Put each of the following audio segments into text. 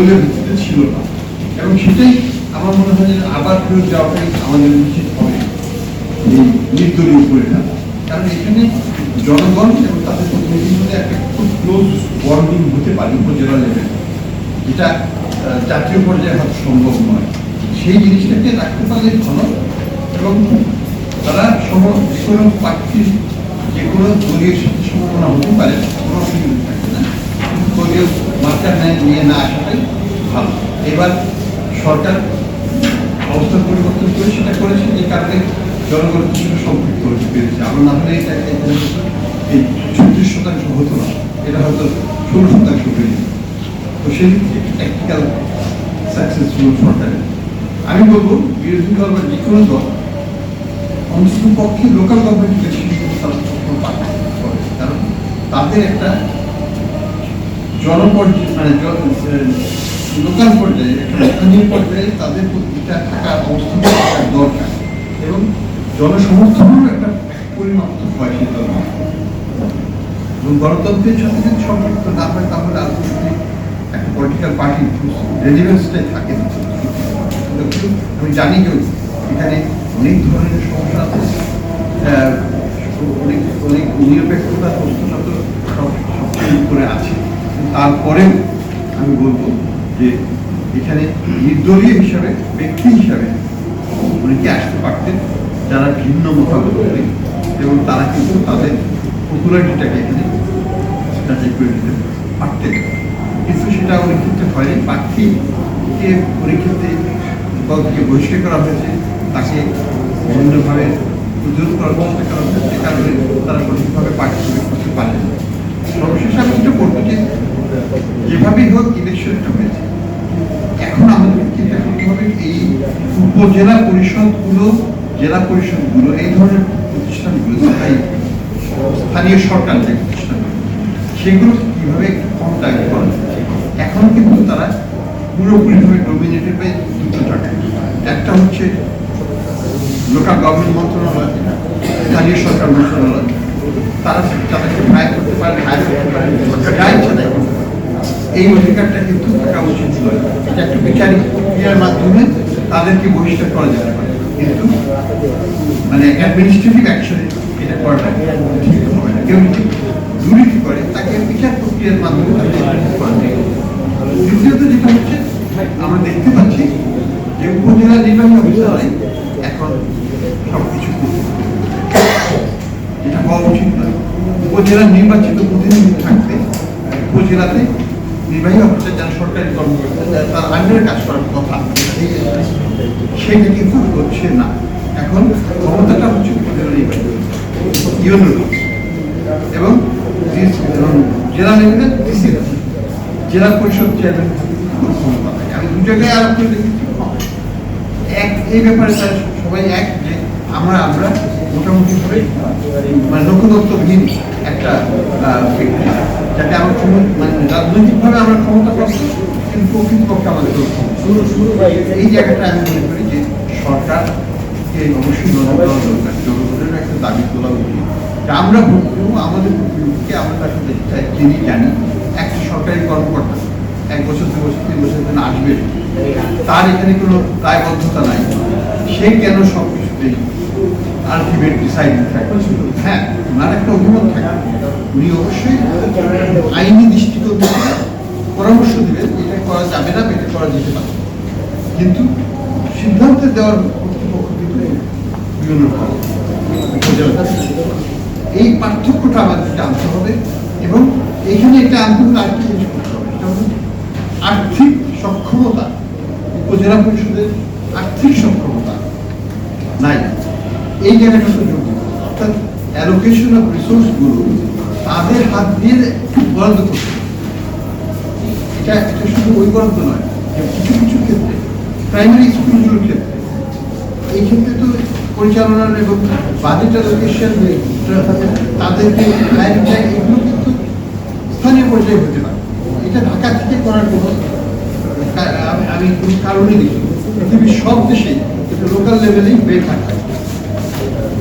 দলীয় ভিত্তিতে ছিল না। এবং সেটাই আমার মনে হয় যে আবার ফেরত যাওয়াটাই আমাদের উচিত হবে। এই নির্দলীয় পরিণাম। কারণ এখানে জনগণ এবং তাদের প্রতিনিধির মধ্যে একটা খুব ক্লোজ বন্ডিং হতে পারে উপজেলা লেভেলে যেটা জাতীয় পর্যায়ে হয়তো সম্ভব নয়। সেই জিনিসটাকে রাখতে পারলে ভালো। এবং তারা সম যে কোনো প্রার্থীর যে কোনো দলীয় সাথে সম্ভাবনা হতে পারে, কোনো অসুবিধা থাকবে না। কিন্তু দলীয় মার্কার নিয়ে না আসাটাই ভালো। এবার সরকার অবস্থান পরিবর্তন করে সেটা করেছে, যে কারণে জনগণ কিছুটা সম্পৃক্ত হতে পেরেছে। আমরা না হলে এটা এই ছত্রিশ শতাংশ হতো না, এটা হয়তো ষোলো শতাংশ যেত। তো সেই ট্যাকটিক্যাল সাকসেসফুল সরকারের। আমি বলব, বিরোধী দল বা যে কোনো দল অন্তত পক্ষে লোকাল গভর্নমেন্ট ইলেকশন। কারণ তাদের একটা জনপর্যায়ে মানে লোকাল পর্যায়ে একটা স্থানীয় পর্যায়ে তাদের প্রতিটা থাকার অবস্থান থাকার দরকার এবং জনসমর্থনেরও একটা পরিমাপ হয় সেই এবং গণতন্ত্রের সাথে যদি সম্পৃক্ত না হয়, তাহলে আলটিমেটলি একটা পলিটিক্যাল পার্টি রেলিভেন্সটাই থাকে। না আমি জানি যে এখানে অনেক ধরনের সমস্যা আছে। অনেক অনেক নিরপেক্ষতা প্রশ্নগত সব সবচেয়ে উপরে আছে। কিন্তু তারপরেও আমি বলব যে এখানে নির্দলীয় হিসাবে, ব্যক্তি হিসাবে অনেকে আসতে পারতেন, যারা ভিন্ন মতামত করেন এবং তারা কিন্তু তাদের পপুলারিটিটাকে এখানে যাচাই করে দিতে পারতেন। কিন্তু সেটা অনেক ক্ষেত্রে হয়নি। প্রার্থীকে অনেক ক্ষেত্রে থেকে বহিষ্কার করা হয়েছে, তাকে বিভিন্নভাবে প্রতিরোধ করার চেষ্টা করা হয়েছে কারণে তারা সঠিকভাবে পার্টিসিপেট করতে পারেন সর্বশেষ আমি যেটা যে যেভাবেই হোক ইলেকশনটা হয়েছে এখন আমাদের চিন্তা করতে হবে? এই উপজেলা পরিষদগুলো, জেলা পরিষদগুলো, এই ধরনের প্রতিষ্ঠানগুলো স্থানীয় সরকার যে প্রতিষ্ঠানগুলো, সেগুলো কীভাবে কন্ট্যাক্ট করা। এখন কিন্তু তারা পুরোপুরিভাবে ডোমিনেটেড বাই দুটো জায়গায় একটা হচ্ছে লোকাল গভর্নমেন্ট মন্ত্রণালয়, স্থানীয় সরকার মন্ত্রণালয়। তারা তাদেরকে হায়ার করতে পারে হায়ার করতে পারে। যা ইচ্ছা পারে। এই অধিকারটা কিন্তু থাকা উচিত নয়। এটা একটা বিচারিক প্রক্রিয়ার মাধ্যমে তাদেরকে বহিষ্কার করা যেতে পারে কিন্তু মানে অ্যাডমিনিস্ট্রেটিভ অ্যাকশনে এটা করাটা ঠিক হবে না। কেউ যদি দুর্নীতি করে, তাকে বিচার প্রক্রিয়ার মাধ্যমে তাকে করা। দ্বিতীয়ত যেটা হচ্ছে, আমরা দেখতে পাচ্ছি যে উপজেলা নির্বাহী অফিসারাই এখন সব কিছু এটা হওয়া উচিত নয়। উপজেলা নির্বাচিত প্রতিনিধি থাকতে, উপজেলাতে নির্বাহী অফিসার যারা সরকারি কর্মকর্তা তার আন্ডারে কাজ করার কথা, সেটা কিন্তু হচ্ছে না। এখন ক্ষমতাটা হচ্ছে এবং জেলা লেভেলে ডিসি জেলা পরিষদ চেয়ারম্যান আমি দু জায়গায় আলাপ করে দেখেছি। এক, এই ব্যাপারে সবাই এক যে আমরা আমরা মোটামুটি করে মানে লক্ষ্যদত্তহীন একটা যাতে আমরা মানে রাজনৈতিকভাবে আমরা ক্ষমতা পাবো, কিন্তু প্রকৃতপক্ষে আমাদের ক্ষমতা নেই। এই জায়গাটা আমি মনে করি যে সরকারকে অবশ্যই দরকার। জনগণের একটা দাবি তোলা উচিত। আমরা আমাদের আমরা তার সাথে চিনি জানি। একটা সরকারি কর্মকর্তা, এক বছর দু বছর, তিন বছর আসবে। তার এখানে কোনো দায়বদ্ধতা নাই। সে কেন সব কিছুতেই আলটিমেট ডিসাইড থাকবে হ্যাঁ ওনার একটা অভিমত থাকে উনি অবশ্যই আইনি থেকে পরামর্শ দিবেন, এটা করা যাবে না এটা করা যেতে পারে। কিন্তু সিদ্ধান্ত দেওয়ার কর্তৃপক্ষ কিন্তু বিভিন্ন এই পার্থক্যটা আমাদের জানতে হবে এবং এখানে এটা আনতে হলে আরেকটা জিনিস করতে হবে। আর্থিক সক্ষমতা। উপজেলা পরিষদের আর্থিক সক্ষমতা নাই। এই জায়গাটা তো যোগ অর্থাৎ অ্যালোকেশন অফ রিসোর্সগুলো তাদের হাত দিয়ে বরাদ্দ করতে এটা এটা শুধু ওই বরাদ্দ নয় যে কিছু কিছু ক্ষেত্রে প্রাইমারি স্কুলগুলোর ক্ষেত্রে। এই ক্ষেত্রে তো পরিচালনার এবং বাজেট অ্যালোকেশন তাদেরকে এগুলো কিন্তু স্থানীয় পর্যায়ে হতে পারে। এটা ঢাকা থেকে করার কোনো আমি- কোনো কারণই দেখি পৃথিবীর সব দেশেই এটা লোকাল লেভেলেই হয়ে থাকে।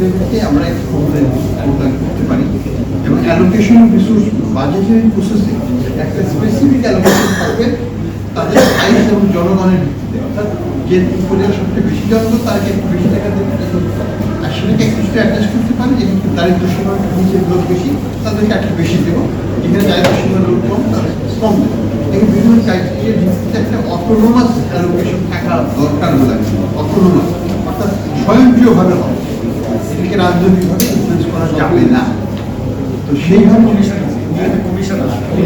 লেভেলকে আমরা একটু ক্ষমতায় প্রদান করতে পারি। এবং অ্যালোকেশন রিসোর্স বাজেটের প্রসেসে একটা স্পেসিফিক অ্যালোকেশন থাকবে তাদের সাইজ এবং জনগণের ভিত্তিতে। অর্থাৎ যে উপজেলা সবচেয়ে বেশি জনগণ তাকে একটু বেশি টাকা দেবে। একটু অ্যাডজাস্ট করতে পারি যেখানে দারিদ্র সীমার নিচের লোক বেশি, তাদেরকে একটু বেশি দেবো। যেখানে দারিদ্র সীমার লোক কম তাদের কম দেবো। এই বিভিন্ন ক্রাইটেরিয়ার ভিত্তিতে একটা অটোনোমাস অ্যালোকেশন থাকা দরকার বলে অটোনোমাস অর্থাৎ স্বয়ংক্রিয়ভাবে হবে। এটাকে রাজনৈতিকভাবে ইনফ্লুয়েন্স করা যাবে। না। তো সেইভাবে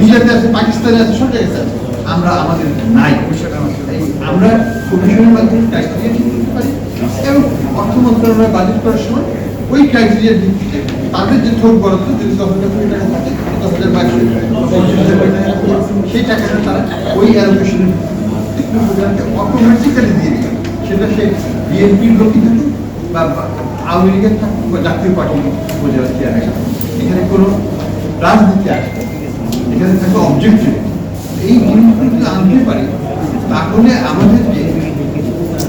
ইন্ডিয়াতে আছে। পাকিস্তানে আছে সব জায়গায় আছে। আমরা আমাদের নাই। আমরা কমিশনের মাধ্যমে ক্রাইটেরিয়া ঠিক করতে পারি। এবং অর্থ মন্ত্রণালয় বাজেট করার সময় ওই ক্রাইটেরিয়ার ভিত্তিতে তাদের যে থোক বরাদ্দ যদি দশ হাজার কোটি টাকা থাকে দশ হাজার বাইশ কোটি টাকা থাকে, সেই টাকাটা তারা ওই অ্যালোকেশনের অটোমেটিক্যালি দিয়ে দেবে সেটা সে বিএনপির লোকই থাকুক বা আওয়ামী লীগের জাতীয় পার্টির উপজেলা চেয়ারে এখানে কোনো রাজনীতি আসবে এখানে থাকবে অবজেক্টিভ এই জিনিসগুলো যদি আনতে পারি, তাহলে আমাদের যে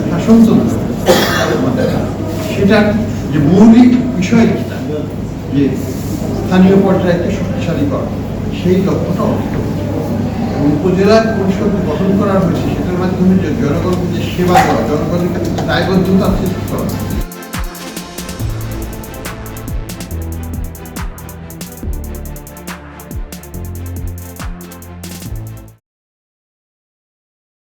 শাসনতন্ত্র সেটার যে মৌলিক বিষয় যে স্থানীয় পর্যায়কে শক্তিশালী করা, সেই লক্ষ্যটা অর্জিত। উপজেলা পরিষদ গঠন করা হয়েছে, সেটার মাধ্যমে জনগণকে যে সেবা করা জনগণের কাছে দায়বদ্ধতা সৃষ্টি করা